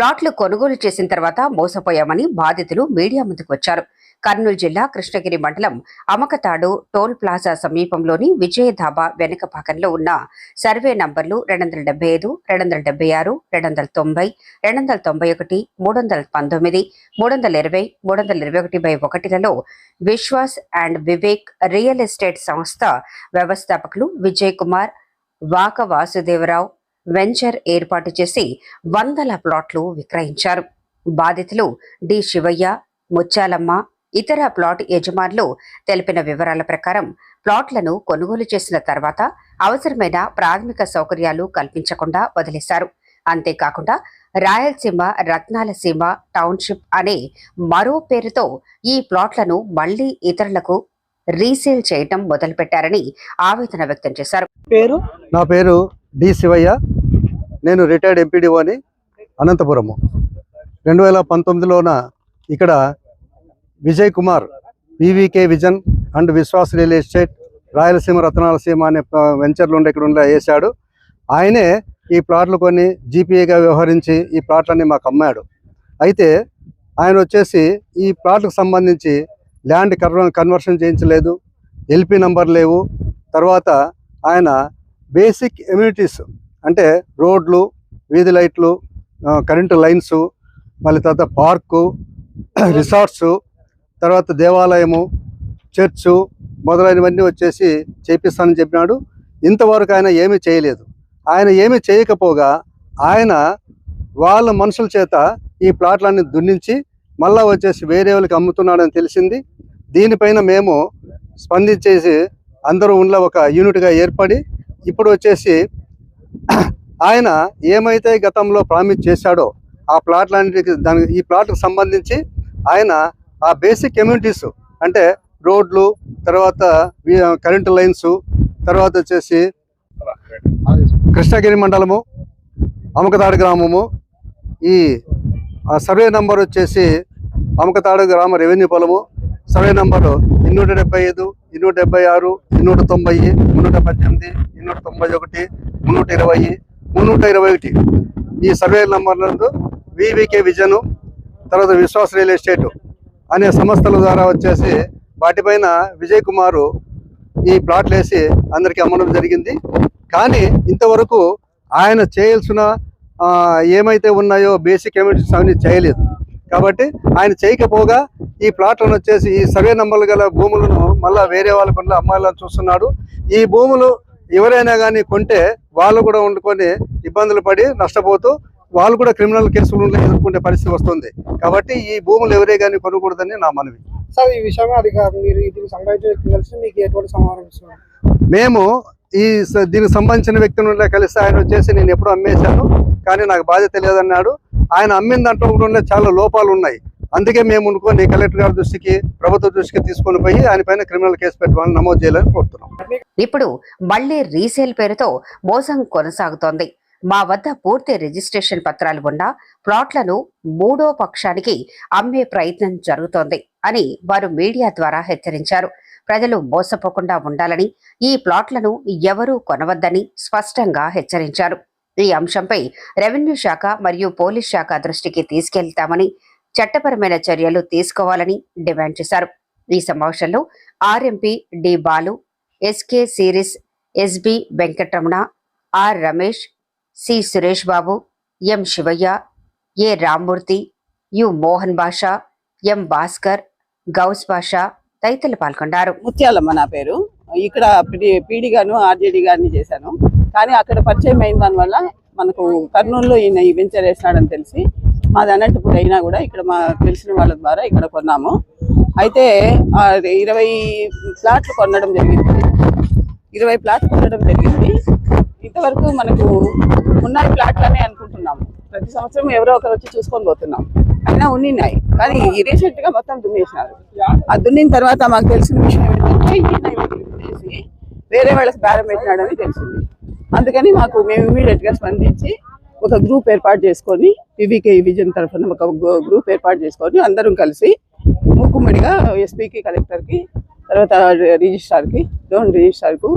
ప్లాట్లు కొనుగోలు చేసిన తర్వాత మోసపోయామని బాధితులు మీడియా ముందుకు వచ్చారు. కర్నూలు జిల్లా కృష్ణగిరి మండలం అమకతాడు టోల్ ప్లాజా సమీపంలోని విజయ ధాబా వెనుక భాగంలో ఉన్న సర్వే నంబర్లు రెండు వందల డెబ్బై ఐదు రెండు వందల డెబ్బై ఆరు రెండు వందల తొంభై రెండు వందల తొంభై ఒకటి మూడు వందల పంతొమ్మిది మూడు వందల ఇరవై మూడు వందల ఇరవై ఒకటి by ఒకటిలలో Vishwas and Vivek real estate సంస్థ వ్యవస్థాపకులు విజయ్ కుమార్ వాక వాసుదేవరావు వెంచర్ ఏర్పాటు చేసి వందల ప్లాట్లు విక్రయించారు. బాధితులు డి. శివయ్య ముచ్చాలమ్మ ఇతర ప్లాట్ యజమానులు తెలిపిన వివరాల ప్రకారం ప్లాట్లను కొనుగోలు చేసిన తర్వాత అవసరమైన ప్రాథమిక సౌకర్యాలు కల్పించకుండా వదిలేశారు. అంతేకాకుండా రాయలసీమ రత్నాల సీమ టౌన్షిప్ అనే మరో పేరుతో ఈ ప్లాట్లను మళ్ళీ ఇతరులకు రీసేల్ చేయటం మొదలుపెట్టారని ఆవేదన వ్యక్తం చేశారు. పేరు? నా పేరు డి శివయ్య నేను రిటైర్డ్ ఎంపీడీఓ అని అనంతపురము. రెండు వేల పంతొమ్మిదిలోన ఇక్కడ Vijay Kumar PVK vision and Vishwas real estate Rayalaseema Ratnalaseema అనే వెంచర్లు ఉండే ఇక్కడ ఉండే వేశాడు. ఆయనే ఈ ప్లాట్లు కొన్ని జీపీఏగా వ్యవహరించి ఈ ప్లాట్లన్నీ మాకు అమ్మాడు. అయితే ఆయన వచ్చేసి ఈ ప్లాట్లకు సంబంధించి ల్యాండ్ కన్వ కన్వర్షన్ చేయించలేదు. ఎల్పి నంబర్ లేవు. తర్వాత ఆయన బేసిక్ ఎమ్యూనిటీస్ అంటే రోడ్లు వీధి లైట్లు కరెంటు లైన్స్ మళ్ళీ తర్వాత పార్కు రిసార్ట్స్ తర్వాత దేవాలయము చర్చు మొదలైనవన్నీ వచ్చేసి చేపిస్తానని చెప్పినాడు. ఇంతవరకు ఆయన ఏమీ చేయలేదు. ఆయన ఏమీ చేయకపోగా ఆయన వాళ్ళ మనుషుల చేత ఈ ప్లాట్లన్నీ దున్నించి మళ్ళా వచ్చేసి వేరే వాళ్ళకి అమ్ముతున్నాడని తెలిసింది. దీనిపైన మేము స్పందించేసి అందరూ ఉన్న ఒక యూనిట్గా ఏర్పడి ఇప్పుడు వచ్చేసి ఆయన ఏమైతే గతంలో ప్రామిస్ చేశాడో ఆ ప్లాట్లన్నిటికి దాని ఈ ప్లాట్కు సంబంధించి ఆయన ఆ బేసిక్ కమ్యూనిటీస్ అంటే రోడ్లు తర్వాత కరెంటు లైన్స్ తర్వాత వచ్చేసి కృష్ణగిరి మండలము అమకతాడు గ్రామము. ఈ సర్వే నంబర్ వచ్చేసి అమకతాడు గ్రామ రెవెన్యూ పొలము. సర్వే నంబరు ఇన్నూట డెబ్బై ఐదు ఇన్నూట డెబ్బై ఆరు ఇన్నూట తొంభై మున్నూట పద్దెనిమిది ఇన్నూట తొంభై ఒకటి మున్నూట ఇరవై మున్నూట ఇరవై ఒకటి. ఈ సర్వే నంబర్ నందు వివికే విజను తర్వాత విశ్వాస్ రియల్ ఎస్టేట్ అనే సంస్థల ద్వారా వచ్చేసి వాటిపైన విజయ్ కుమారు ఈ ప్లాట్లు వేసి అందరికీ అమ్మడం జరిగింది. కానీ ఇంతవరకు ఆయన చేయాల్సిన ఏమైతే ఉన్నాయో బేసిక్ కమ్యూనిటీస్ అవన్నీ చేయలేదు. కాబట్టి ఆయన చేయకపోగా ఈ ప్లాట్లను వచ్చేసి ఈ సర్వే నంబర్లు గల భూములను మళ్ళా వేరే వాళ్ళ పనులు అమ్మాయిలను చూస్తున్నాడు. ఈ భూములు ఎవరైనా కానీ కొంటే వాళ్ళు కూడా వండుకొని ఇబ్బందులు పడి నష్టపోతూ వాళ్ళు కూడా క్రిమినల్ కేసులు ఎదుర్కొనే పరిస్థితి వస్తుంది. కాబట్టి ఈ భూములు ఎవరే కానీ కొనకూడదని నా మనవి. సార్ ఈ విషయం అది మీరు దీనికి సంబంధించిన మీకు ఎటువంటి సమాధానం మేము ఈ దీనికి సంబంధించిన వ్యక్తి నుండి కలిసి ఆయన వచ్చేసి నేను ఎప్పుడు అమ్మేశాను. కానీ నాకు బాధ్యత లేదన్నాడు. ఆయన అమ్మిన దాంట్లో కూడా చాలా లోపాలు ఉన్నాయి. అందుకే మేము అనుకోని కలెక్టర్ గారి దృష్టికి ప్రభుత్వ దృష్టికి తీసుకొని పోయి ఆయన పైన క్రిమినల్ కేసు పెట్టమని నమోదు చేయాలని కోరుతున్నాం. ఇప్పుడు మళ్ళీ రీసేల్ పేరుతో మోసం కొనసాగుతోంది. మా వద్ద పూర్తి రిజిస్ట్రేషన్ పత్రాలు ఉన్న ప్లాట్లను మూడో పక్షానికి అమ్మే ప్రయత్నం జరుగుతోంది అని వారు మీడియా ద్వారా హెచ్చరించారు. ప్రజలు మోసపోకుండా ఉండాలని ఈ ప్లాట్లను ఎవరూ కొనవద్దని స్పష్టంగా హెచ్చరించారు. ఈ అంశంపై రెవెన్యూ శాఖ మరియు పోలీస్ శాఖ దృష్టికి తీసుకెళ్తామని చట్టపరమైన చర్యలు తీసుకోవాలని డిమాండ్ చేశారు. ఈ సమావేశంలో RMP D Balu SK series SB Venkataramana R Ramesh C Suresh Babu M Shivaiah A Rammurthy U Mohan Basha M Bhaskar Ghouse Basha తదితరులు పాల్గొన్నారు. ముత్యాలమ్మ నా పేరు. ఇక్కడ పీడి గాను ఆర్జేడి గారిని చేశాను. కానీ అక్కడ పరిచయం అయిన దానివల్ల మనకు కర్నూలులో ఈయన ఈ వెంచర్ వేసినాడని తెలిసి మాది అనంతపురం అయినా కూడా ఇక్కడ మా తెలిసిన వాళ్ళ ద్వారా ఇక్కడ కొన్నాము. అయితే ఇరవై ప్లాట్లు కొనడం జరిగింది. ఇరవై ప్లాట్లు కొనడం జరిగింది. ఇంతవరకు మనకు ఉన్నాయి ప్లాట్లనే అనుకుంటున్నాము. ప్రతి సంవత్సరం ఎవరో ఒకరు వచ్చి చూసుకొని పోతున్నాం. అయినా ఉన్నిన్నాయి. కానీ రీసెంట్గా మొత్తం దున్నేసినారు. ఆ దున్నిన తర్వాత మాకు తెలిసిన విషయం ఏంటంటే వేరే వాళ్ళకి బేరం పెట్టినాడని తెలిసింది. అందుకని మాకు మేము ఇమీడియట్గా స్పందించి ఒక గ్రూప్ ఏర్పాటు చేసుకొని వివికే విజన్ తరఫున ఒక గ్రూప్ ఏర్పాటు చేసుకొని అందరం కలిసి మూకుమ్మడిగా ఎస్పీకి కలెక్టర్కి తర్వాత రిజిస్ట్రార్కి లోన్ రిజిస్ట్రార్కు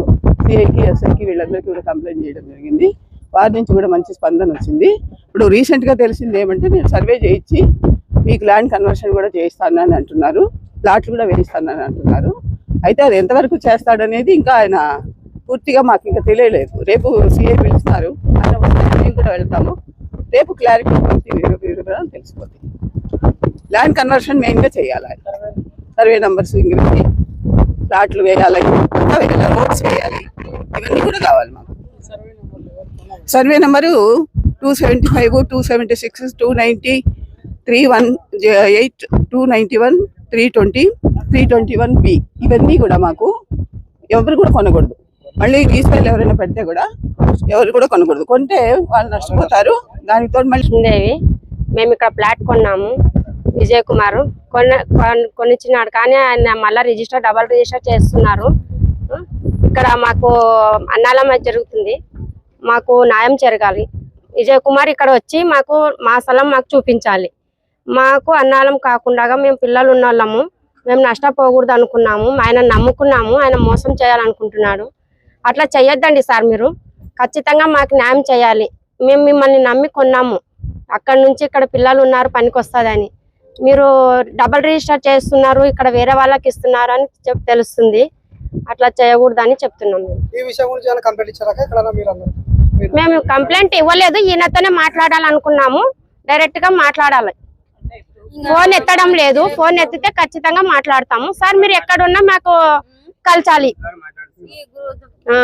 సిఐకి ఎస్ఐకి వీళ్ళందరికీ కూడా కంప్లైంట్ చేయడం జరిగింది. వారి నుంచి కూడా మంచి స్పందన వచ్చింది. ఇప్పుడు రీసెంట్గా తెలిసింది ఏమంటే నేను సర్వే చేయించి మీకు ల్యాండ్ కన్వర్షన్ కూడా చేయిస్తానని అంటున్నారు. ప్లాట్లు కూడా వేయిస్తానని అంటున్నారు. అయితే అది ఎంతవరకు చేస్తాడనేది ఇంకా ఆయన పూర్తిగా మాకు ఇంకా తెలియలేదు. రేపు సిఐ పిలుస్తారు. ఆయన వస్తే మేము కూడా వెళ్తాము. రేపు క్లారిటీ వివరాలు తెలిసిపోతాయి. ల్యాండ్ కన్వర్షన్ మెయిన్గా చేయాలి. సర్వే నంబర్స్ ఇంగ్లీష్ ప్లాట్లు వేయాలి. వేయాలి రోడ్స్ వేయాలి. ఇవన్నీ కూడా కావాలి మాకు. Survey number two seventy five two seventy six two ninety three one eight two ninety one three twenty three twenty one B ఇవన్నీ కూడా మాకు ఎవరు కూడా కొనకూడదు. మళ్ళీ గీసాలు ఎవరైనా పెడితే కూడా ఎవరు కూడా కొనకూడదు. కొంటే వాళ్ళు నష్టపోతారు. దానితో మళ్ళీ మేము ఇక్కడ ప్లాట్ కొన్నాము. విజయ్ కుమార్ కొన్న కొనిచ్చినాడు. కానీ ఆయన మళ్ళీ రిజిస్టర్ డబల్ రిజిస్టర్ చేస్తున్నారు. ఇక్కడ మాకు అన్నాలం జరుగుతుంది. మాకు న్యాయం జరగాలి. విజయ్ కుమార్ ఇక్కడ వచ్చి మాకు మా స్థలం మాకు చూపించాలి. మాకు అన్నాలం కాకుండా మేము పిల్లలు ఉన్న వాళ్ళము మేము నష్టపోకూడదు అనుకున్నాము ఆయన నమ్ముకున్నాము. ఆయన మోసం చేయాలనుకుంటున్నాడు. అట్లా చెయ్యొద్దండి సార్ మీరు. ఖచ్చితంగా మాకు న్యాయం చేయాలి. మేము మిమ్మల్ని నమ్మి కొన్నాము. అక్కడ నుంచి ఇక్కడ పిల్లలు ఉన్నారు పనికి వస్తుందని మీరు డబల్ రిజిస్టర్ చేస్తున్నారు ఇక్కడ వేరే వాళ్ళకి ఇస్తున్నారు అని చెప్ తెలుస్తుంది. అట్లా చేయకూడదని చెప్తున్నాం మేము. కంప్లైంట్ ఇవ్వలేదు. ఈయనతోనే మాట్లాడాలనుకున్నాము. డైరెక్ట్గా మాట్లాడాలి. ఫోన్ ఎత్తడం లేదు. ఫోన్ ఎత్తితే ఖచ్చితంగా మాట్లాడతాము. సార్ మీరు ఎక్కడున్నా మాకు కలచాలి. ఆ.